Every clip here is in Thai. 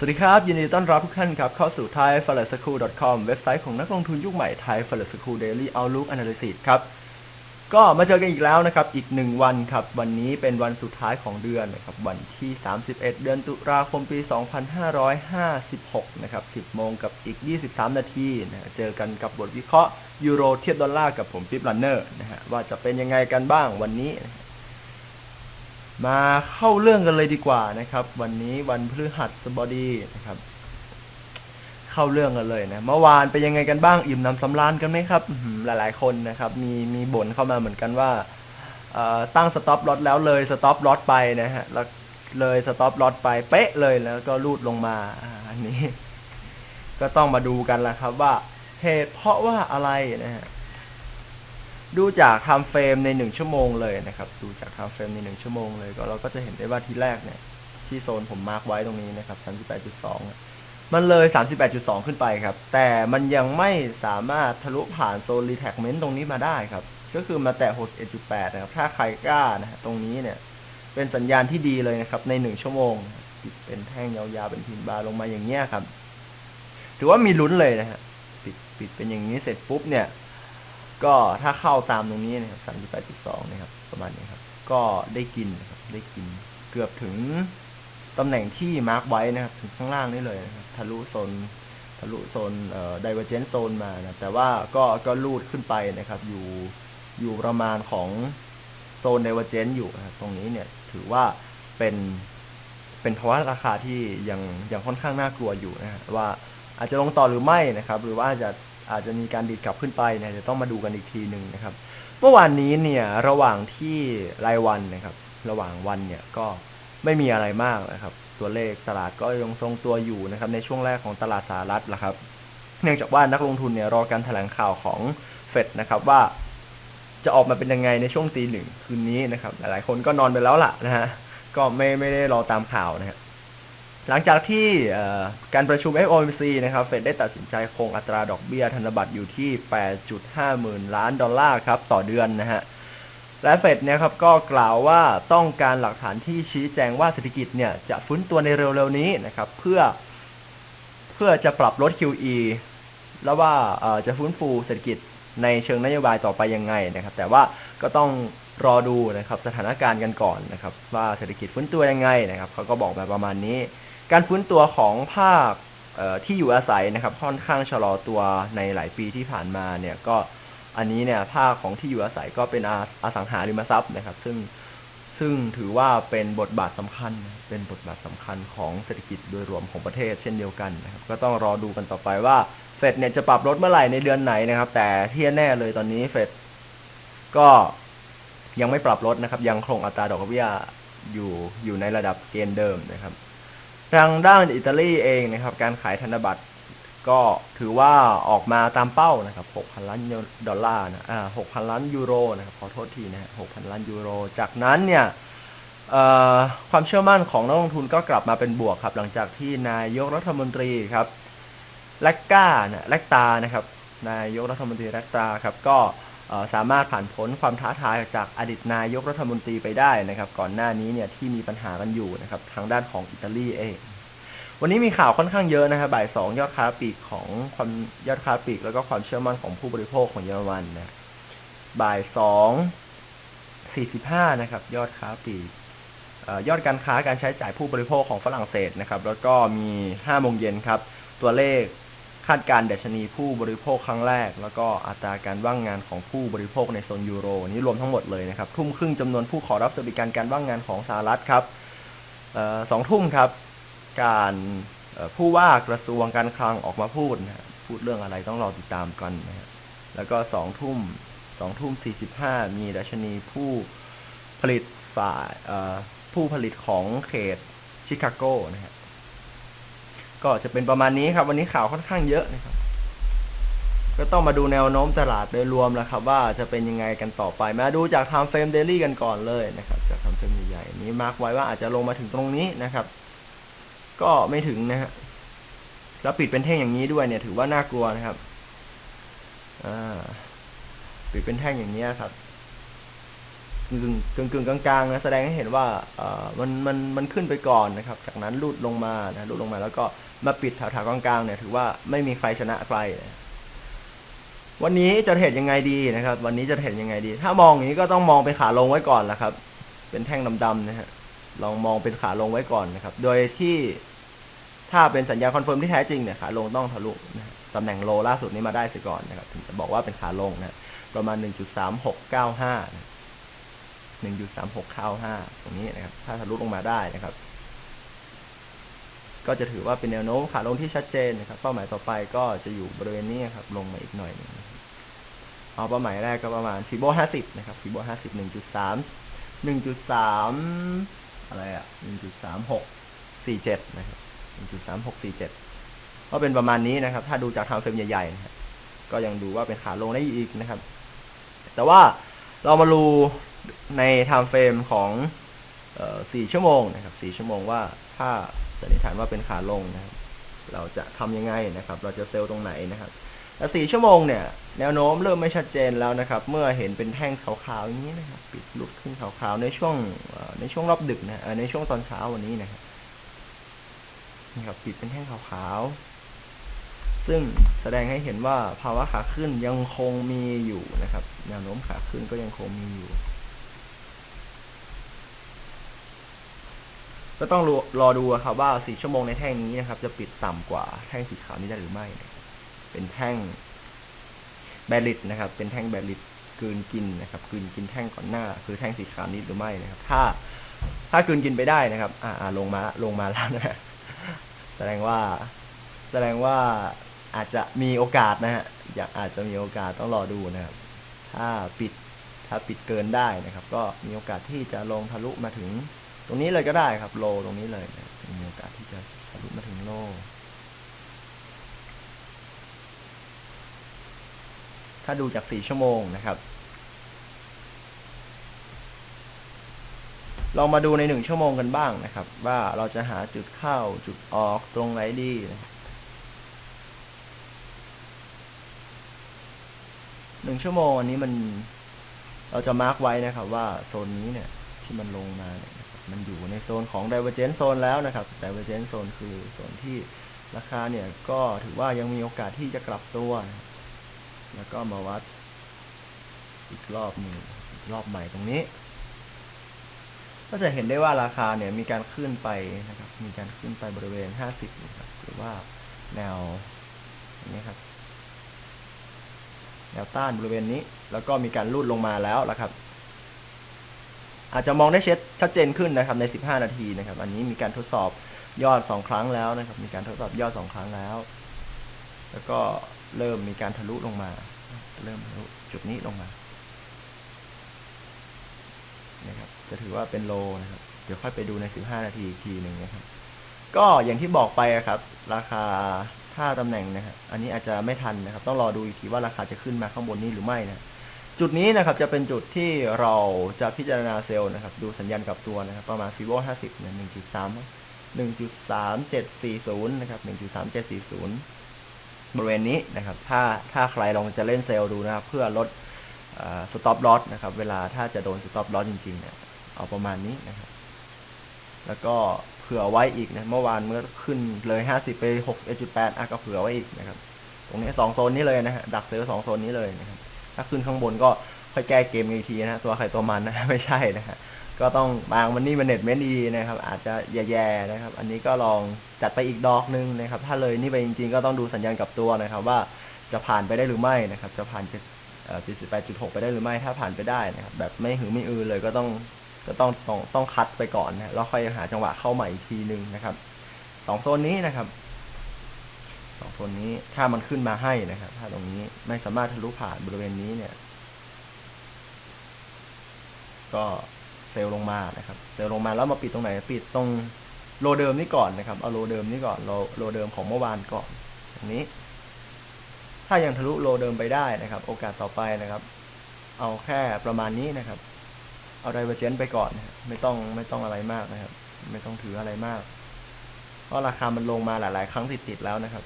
สวัสดีครับ ยินดีต้อนรับทุกท่านครับเข้าสู่ Thai f l a s c h o o l com เว็บไซต์ของนักลงทุนยุคใหม่ Thai f l a s c h o o l Daily Outlook Analysis ครับ ก็มาเจอกันอีกแล้วนะครับ อีกหนึ่งวันครับ วันนี้เป็นวันสุดท้ายของเดือนนะครับ วันที่ 31 เดือนตุลาคมปี 2556 นะครับ 10 โมงกับอีก 23 นาทีนะเจอกันกับบทวิเคราะห์ยูโรเทียบดอลลาร์กับผมปิ๊บลันเนอร์นะฮะว่าจะเป็นยังไงกันบ้างวันนี้ มาเข้าเรื่องกันเลยดีกว่านะครับ วันนี้วันพฤหัสบดีนะครับ เข้าเรื่องกันเลยนะเมื่อวานเป็นยังไงกันบ้างอิ่มหนำสำราญกันไหมครับหลาย ๆ คนนะครับ มีมีบ่นเข้ามาเหมือนกันว่าตั้งสต็อปลอตแล้วเลยสต็อปลอตไปนะฮะแล้วเลยสต็อปลอตไปเป๊ะเลยแล้วก็รูดลงมาอ่าอันนี้ ก็ต้องมาดูกันละครับว่าเหตุเพราะว่าอะไรนะฮะ ดูจากไทม์เฟรมในหนึ่งชั่วโมงเลยนะครับ ดูจากไทม์เฟรมในหนึ่งชั่วโมงเลยก็เราก็จะเห็นได้ว่าทีแรกเนี่ย ที่โซนผมมาร์กไว้ตรงนี้นะครับ 38.2 มันเลย 38.2 ขึ้นไปครับ แต่มันยังไม่สามารถทะลุผ่านโซนรีแท็กเมนต์ตรงนี้มาได้ครับ ก็คือมาแตะ61.8 นะครับ ถ้าใครกล้านะฮะตรงนี้เนี่ย เป็นสัญญาณที่ดีเลยนะครับ ในหนึ่งชั่วโมงปิดเป็นแท่งยาวๆเป็นพินบาร์ลงมาอย่างเงี้ยครับ ถือว่ามีลุ้นเลยนะฮะ ปิดปิดเป็นอย่างนี้เสร็จปุ๊บเนี่ย ก็ถ้าเข้าตามตรงนี้นะครับ38.2นะครับ ประมาณนี้ครับ ก็ได้กินนะครับได้กินเกือบถึงตำแหน่งที่มาร์กไว้นะครับ ถึงข้างล่างนี่เลยนะครับทะลุโซนทะลุโซนเอ่อ divergent zone มานะแต่ว่าก็ก็ลูดขึ้นไปนะครับ อยู่อยู่ประมาณของโซน divergent อยู่นะครับตรงนี้เนี่ยถือว่าเป็นเป็นภาวะราคาที่ยังยังค่อนข้างน่ากลัวอยู่นะฮะว่าอาจจะลงต่อหรือไม่นะครับ หรือว่าจะ อาจจะมีการดีดกลับขึ้นไปเนี่ยจะต้องมาดูกันอีกทีหนึ่งนะครับ เมื่อวานนี้เนี่ยระหว่างที่รายวันนะครับ ระหว่างวันเนี่ยก็ไม่มีอะไรมากนะครับ ตัวเลขตลาดก็ยังทรงตัวอยู่นะครับ ในช่วงแรกของตลาดสหรัฐละครับ เนื่องจากว่านักลงทุนเนี่ยรอการแถลงข่าวของเฟดนะครับว่าจะออกมาเป็นยังไงในช่วงตีหนึ่งคืนนี้นะครับ หลายๆคนก็นอนไปแล้วล่ะนะฮะก็ไม่ไม่ได้รอตามข่าวนะฮะ หลังจากที่การประชุม FOMC นะครับ เฟดได้ตัดสินใจคงอัตราดอกเบี้ยธนบัตรอยู่ที่ 8.5 หมื่นล้านดอลลาร์ครับต่อเดือนนะฮะ และเฟดเนี่ยครับก็กล่าวว่าต้องการหลักฐานที่ชี้แจงว่าเศรษฐกิจเนี่ยจะฟื้นตัวในเร็วๆนี้นะครับเพื่อเพื่อจะปรับลด QE แล้วว่าจะฟื้นฟูเศรษฐกิจในเชิงนโยบายต่อไปยังไงนะครับ แต่ว่าก็ต้องรอดูนะครับสถานการณ์กันก่อนนะครับว่าเศรษฐกิจฟื้นตัวยังไงนะครับเขาก็บอกมาประมาณนี้ การฟื้นตัวของภาคที่อยู่อาศัยนะครับค่อนข้างชะลอตัวในหลายปีที่ผ่านมาเนี่ยก็อันนี้เนี่ยภาคของที่อยู่อาศัยก็เป็นอาอสังหาริมทรัพย์นะครับ ซึ่งซึ่งถือว่าเป็นบทบาทสำคัญ เป็นบทบาทสำคัญของเศรษฐกิจโดยรวมของประเทศเช่นเดียวกันนะครับ ก็ต้องรอดูกันต่อไปว่าเฟดเนี่ยจะปรับลดเมื่อไหร่ในเดือนไหนนะครับ แต่ที่แน่เลยตอนนี้เฟดก็ยังไม่ปรับลดนะครับ ยังคงอัตราดอกเบี้ยอยู่อยู่ในระดับเกณฑ์เดิมนะครับ ทางด้านอิตาลีเองนะครับ การขายธนบัตรก็ถือว่าออกมาตามเป้านะครับ 6,000 ล้านดอลลาร์นะอ่า6,000 ล้านยูโรนะครับ ขอโทษทีนะฮะ6,000 ล้านยูโร จากนั้นเนี่ยความเชื่อมั่นของนักลงทุนก็กลับมาเป็นบวกครับ หลังจากที่นายกรัฐมนตรีครับแลกก้านะแลกตานะครับ นายกรัฐมนตรีแลกตาครับ ก็ สามารถผ่านพ้นความท้าทายจากอดีตนายกรัฐมนตรีไปได้นะครับ ก่อนหน้านี้เนี่ยที่มีปัญหากันอยู่นะครับทางด้านของอิตาลีเองวันนี้มีข่าวค่อนข้างเยอะนะครับบ่ายสองยอดค้าปลีกของความยอดค้าปลีก แล้วก็ความเชื่อมั่นของผู้บริโภคของเยอรมันนะบ่ายสองสี่สิบห้านะครับ ยอดค้าปลีกออยอดการค้าการใช้จ่ายผู้บริโภคของฝรั่งเศสนะครับ แล้วก็มีห้าโมงเย็นครับ ตัวเลข คาดการ์ดัชนีผู้บริโภคครั้งแรก แล้วก็อัตราการว่างงานของผู้บริโภคในโซนยูโรนี้รวมทั้งหมดเลยนะครับทุ่มครึ่งจำนวนผู้ขอรับสวัสดิการการว่างงานของสหรัฐครับออสองทุ่มครับ การผู้ว่ากระทรวงการคลังออกมาพูดนะพูดเรื่องอะไรต้องรอติดตามกันนะฮะแล้วก็สองทุ่มสองทุ่มสี่สิบห้ามีดัชนีผู้ผลิตฝ่ายผู้ผลิตของเขตชิคาโกนะฮะ ก็จะเป็นประมาณนี้ครับ วันนี้ข่าวค่อนข้างเยอะนะครับ ก็ต้องมาดูแนวโน้มตลาดโดยรวมแล้วครับ ว่าจะเป็นยังไงกันต่อไป มาดูจาก Time Frame Daily กันก่อนเลยนะครับจาก Time Frame ใหญ่ๆนี้มาร์กไว้ว่าอาจจะลงมาถึงตรงนี้นะครับ ก็ไม่ถึงนะฮะแล้วปิดเป็นแท่งอย่างนี้ด้วยเนี่ย ถือว่าน่ากลัวนะครับ อ่า ปิดเป็นแท่งอย่างนี้ครับ กึ่งกึ่งกึ่งกลางๆนะแสดงให้เห็นว่าเอ่อมันมันมันขึ้นไปก่อนนะครับ จากนั้นลูดลงมานะลูดลงมาแล้วก็มาปิดแถวๆกลางๆเนี่ยถือว่าไม่มีใครชนะใครนะวันนี้จะเทรดยังไงดีนะครับ วันนี้จะเทรดยังไงดี ถ้ามองอย่างนี้ก็ต้องมองเป็นขาลงไว้ก่อนละครับ เป็นแท่งดำๆนะฮะลองมองเป็นขาลงไว้ก่อนนะครับ โดยที่ถ้าเป็นสัญญาณคอนเฟิร์มที่แท้จริงเนี่ยขาลงต้องทะลุนะตำแหน่งโลล่าสุดนี้มาได้เสียก่อนนะครับ ถึงจะบอกว่าเป็นขาลงนะประมาณ 1.3695นะ 1.3695ตรงนี้นะครับ ถ้าทะลุลงมาได้นะครับ ก็จะถือว่าเป็นแนวโน้มขาลงที่ชัดเจนนะครับ เป้าหมายต่อไปก็จะอยู่บริเวณนี้ครับ ลงมาอีกหน่อยหนึงเอาเป้าหมายแรกก็ประมาณฟิโบ50 นะครับฟิโบ50 1.3 1.3 อะไรอะ 1.3647 นะครับ 1.3647 ก็เป็นประมาณนี้นะครับ ถ้าดูจากทางเฟรมใหญ่ๆนะครับก็ยังดูว่าเป็นขาลงได้อีกนะครับ แต่ว่าเรามาดู ในไทม์เฟรมของเอ่ชั่วโมงนะครับ4ชั่วโมงว่าถ้าสันนิษฐานว่าเป็นขาลงนะครับเราจะทำยังไงนะครับ เราจะเซลล์ตรงไหนนะครับแต่4ชั่วโมงเนี่ย แนวโน้มเริ่มไม่ชัดเจนแล้วนะครับ เมื่อเห็นเป็นแท่งขาวๆอย่างนี้นะครับ ปิดลุดขึ้นขาวๆในช่วงในช่วงรอบดึกนะในช่วงตอนเช้าวันนี้นะครับนี่ครับปิดเป็นแท่งขาวๆ ซึ่งแสดงให้เห็นว่าภาวะขาขึ้นยังคงมีอยู่นะครับ แนวโน้มขาขึ้นก็ยังคงมีอยู่ ก็ต้องรอรอดูครับว่าสี่ชั่วโมงในแท่งนี้นะครับ จะปิดต่ำกว่าแท่งสีขาวนี้ได้หรือไม่ เป็นแท่งแบริดนะครับ เป็นแท่งแบริดกืนกินนะครับกืนกินแท่งก่อนหน้า คือแท่งสีขาวนี้หรือไม่นะครับ ถ้า ถ้ากืนกินไปได้นะครับ อ่าลงมาลงมาแล้วนะแสดงว่า แสดงว่าอาจจะมีโอกาสนะฮะอยากอาจจะมีโอกาสต้องรอดูนะครับ ถ้าปิดถ้าปิดเกินได้นะครับ ก็มีโอกาสที่จะลงทะลุมาถึง ตรงนี้เลยก็ได้ครับโลตรงนี้เลยนะครับมีโอกาสที่จะทะลุมาถึงโลถ้าดูจากสี่ชั่วโมงนะครับลองมาดูในหนึ่งชั่วโมงกันบ้างนะครับ ว่าเราจะหาจุดเข้าจุดออกตรงไหนดีหนึ่งชั่วโมงอันนี้มันเราจะมาร์กไว้นะครับว่าโซนนี้เนี่ยที่มันลงมาเนี่ย มันอยู่ในโซนของ divergence zone แล้วนะครับ divergence zone คือโซนที่ราคาเนี่ยก็ถือว่ายังมีโอกาสที่จะกลับตัว แล้วก็มาวัดอีกรอบหนึ่งรอบใหม่ตรงนี้ ก็จะเห็นได้ว่าราคาเนี่ยมีการขึ้นไปนะครับ มีการขึ้นไปบริเวณ 50นะครับหรือว่าแนวนี้ครับแนวต้านบริเวณนี้ แล้วก็มีการลูดลงมาแล้วนะครับ อาจจะมองได้เช็ดชัดเจนขึ้นนะครับใน 15 นาทีนะครับ อันนี้มีการทดสอบยอด 2 ครั้งแล้วนะครับ มีการทดสอบยอด 2 ครั้งแล้ว แล้วก็เริ่มมีการทะลุลงมา เริ่มทะลุจุดนี้ลงมานะครับจะถือว่าเป็นโลนะครับ เดี๋ยวค่อยไปดูใน 15 นาทีอีกทีหนึ่งนะครับ ก็อย่างที่บอกไปอะครับ ราคาถ้าตำแหน่งนะครับอันนี้อาจจะไม่ทันนะครับ ต้องรอดูอีกทีว่าราคาจะขึ้นมาข้างบนนี้หรือไม่นะ จุดนี้นะครับจะเป็นจุดที่เราจะพิจารณาเซลล์นะครับ ดูสัญญาณกลับตัวนะครับ ประมาณฟิโบ50เนี่ย1.3 1.3740 นะครับ 1.3740 บริเวณนี้นะครับ ถ้าถ้าใครลองจะเล่นเซลล์ดูนะครับ เพื่อลดสต็อปลอสนะครับ เวลาถ้าจะโดนสต็อปลอสจริงๆเนี่ยเอาประมาณนี้นะครับ แล้วก็เผื่อไว้อีกนะเมื่อวานเมื่อขึ้นเลย 50 ไป 6.8อะก็เผื่อไว้อีกนะครับ ตรงนี้สองโซนนี้เลยนะฮะดักเซลล์สองโซนนี้เลยนะครับ ถ้าขึ้นข้างบนก็ค่อยแก้เกมอีกทีนะตัวใครตัวมันนะไม่ใช่นะฮะก็ต้องบางมันนี่มันเน็ตเมนดีนะครับ อาจจะแย่ๆนะครับ อันนี้ก็ลองจัดไปอีกดอกนึงนะครับ ถ้าเลยนี่ไปจริงๆ ก็ต้องดูสัญญาณกลับตัวนะครับ ว่าจะผ่านไปได้หรือไม่นะครับ จะผ่าน78.6ไปได้หรือไม่ถ้าผ่านไปได้นะครับ แบบไม่หือไม่อือเลยก็ต้องก็ต้องต้องต้องคัดไปก่อนนะแล้วค่อยหาจังหวะเข้าใหม่อีกทีนึงนะครับสองโซนนี้นะครับ สองโซนนี้ถ้ามันขึ้นมาให้นะครับ ถ้าตรงนี้ไม่สามารถทะลุผ่านบริเวณนี้เนี่ย ก็เซลลงมานะครับ เซลลงมาแล้วมาปิดตรงไหน ปิดตรงโลเดิมนี้ก่อนนะครับ เอาโลเดิมนี้ก่อนโลโลเดิมของเมื่อวานก่อนตรงนี้ ถ้ายังทะลุโลเดิมไปได้นะครับ โอกาสต่อไปนะครับ เอาแค่ประมาณนี้นะครับ เอาไดเวอร์เจนไปก่อน ไม่ต้องไม่ต้องอะไรมากนะครับ ไม่ต้องถืออะไรมาก เพราะราคามันลงมาหลาย ๆ ครั้งติดๆแล้วนะครับ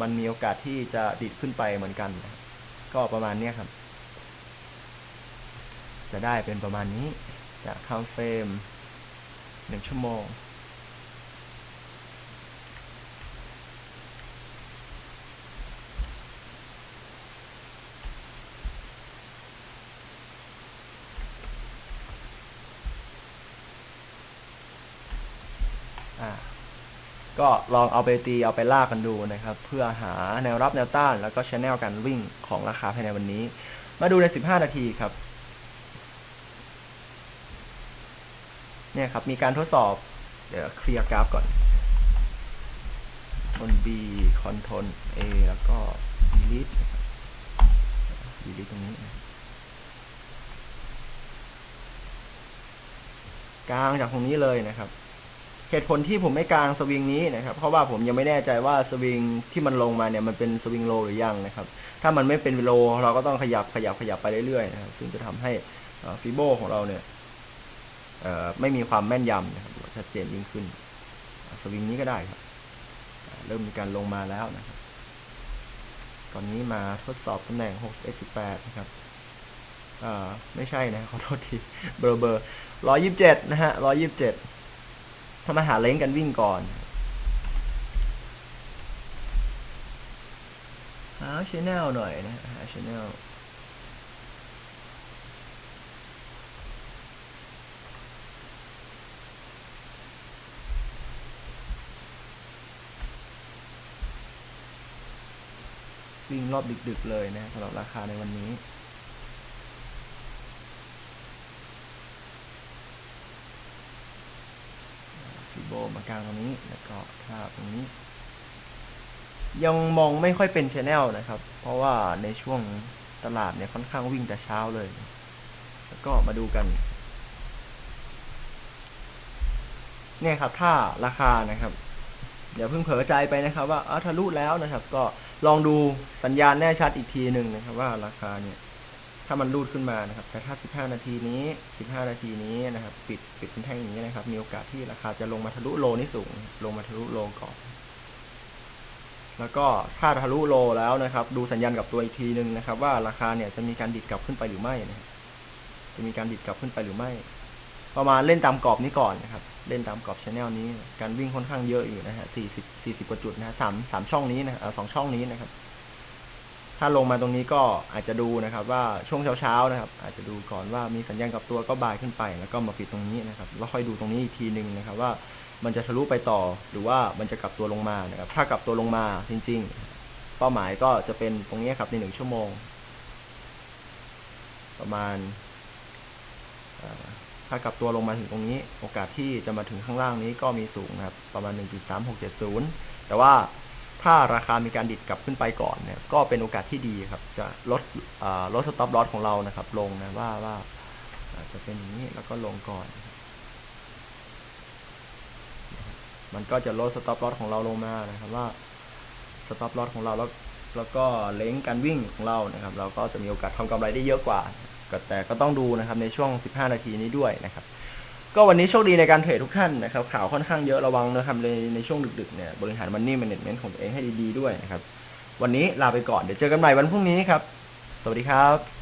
มันมีโอกาสที่จะดิดขึ้นไปเหมือนกัน ก็ประมาณนี้ครับ จะได้เป็นประมาณนี้จะเข้าเฟรมหนึ่งชั่วโมง ก็ลองเอาไปตีเอาไปลากกันดูนะครับ เพื่อหาแนวรับแนวต้าน แล้วก็ชแนลการวิ่งของราคาภายในวันนี้ มาดูใน 15 นาทีครับ เนี่ยครับ มีการทดสอบ เดี๋ยวเคลียร์กราฟก่อนคอน B คอนโทรล A แล้วก็ delete delete ตรงนี้ กลางจากตรงนี้เลยนะครับ เหตุผลที่ผมไม่กลางสวิงนี้นะครับ เพราะว่าผมยังไม่แน่ใจว่าสวิงที่มันลงมาเนี่ยมันเป็นสวิงโลหรือยังนะครับ ถ้ามันไม่เป็นโลเราก็ต้องขยับขยับขยับไปเรื่อยๆนะครับซึ่งจะทำให้ฟิโบของเราเนี่ยไม่มีความแม่นยำนะครับชัดเจนยิ่งขึ้น สวิงนี้ก็ได้ครับ เริ่มมีการลงมาแล้วนะครับ ตอนนี้มาทดสอบตำแหน่ง6 18นะครับไม่ใช่นะขอโทษทีเบอร์เบอร์ร้อยยี่สิบเจ็ดนะฮะร้อยยี่สิบเจ็ด ทำอาหาเล้งกันวิ่งก่อนหาชแนลหน่อยนะหาชแนลวิ่งรอบดึกๆเลยนะสำหรับราคาในวันนี้ โบมากลางตรงนี้แล้วก็ทาบตรงนี้ ยังมองไม่ค่อยเป็นชแนลนะครับ เพราะว่าในช่วงตลาดเนี่ยค่อนข้างวิ่งแต่เช้าเลย แล้วก็มาดูกัน เนี่ยครับ ถ้าราคานะครับ เดี๋ยวเพิ่งเผลอใจไปนะครับ ว่าเอาทะลุแล้วนะครับ ก็ลองดูสัญญาณแน่ชัดอีกทีหนึ่งนะครับ ว่าราคาเนี่ย ถ้ามันรูดขึ้นมานะครับ แต่ถ้า 15 นาทีนี้ 15 นาทีนี้นะครับ ปิดปิดเป็นแท่งอย่างนี้นะครับ มีโอกาสที่ราคาจะลงมาทะลุโลนี่สูง ลงมาทะลุโลก่อน แล้วก็ถ้าทะลุโลแล้วนะครับ ดูสัญญาณกับตัวอีกทีหนึ่งนะครับ ว่าราคาเนี่ยจะมีการดิดกลับขึ้นไปหรือไม่นะจะมีการดิดกลับขึ้นไปหรือไม่ ประมาณเล่นตามกรอบนี้ก่อนนะครับ เล่นตามกรอบชแนลนี้ การวิ่งค่อนข้างเยอะอยู่นะฮะ 40 40กว่าจุดนะฮะสามสามช่องนี้นะสองช่องนี้นะครับ ถ้าลงมาตรงนี้ก็อาจจะดูนะครับ ว่าช่วงเช้าๆนะครับ อาจจะดูก่อนว่ามีสัญญาณกลับตัวก็บายขึ้นไป แล้วก็มาปิดตรงนี้นะครับแล้วค่อยดูตรงนี้อีกทีหนึ่งนะครับว่ามันจะทะลุไปต่อหรือว่ามันจะกลับตัวลงมานะครับ ถ้ากลับตัวลงมาจริง ๆ เป้าหมายก็จะเป็นตรงนี้ครับในหนึ่งชั่วโมง ประมาณถ้ากลับตัวลงมาถึงตรงนี้ โอกาสที่จะมาถึงข้างล่างนี้ก็มีสูงนะครับ ประมาณ 1.3670 แต่ว่า ถ้าราคามีการดิดกลับขึ้นไปก่อนเนี่ยก็เป็นโอกาสที่ดีครับ จะลดลดสต็อปลอสของเรานะครับ ลงนะว่าว่าจะเป็นอย่างนี้แล้วก็ลงก่อน มันก็จะลดสต็อปลอสของเราลงมานะครับว่าสต็อปลอสของเราแล้วแล้วก็เล้งการวิ่งของเรานะครับ เราก็จะมีโอกาสทำกำไรได้เยอะกว่า แต่ก็ต้องดูนะครับในช่วง 15 นาทีนี้ด้วยนะครับ ก็วันนี้โชคดีในการเทรดทุกท่านนะครับข่าวค่อนข้างเยอะระวังนะครับในในช่วงดึกๆเนี่ยบริหารมันนี่แมネจเมนต์ของตัวเองให้ดีๆด้วยนะครับ วันนี้ลาไปก่อนเดี๋ยวเจอกันใหม่วันพรุ่งนี้ครับ สวัสดีครับ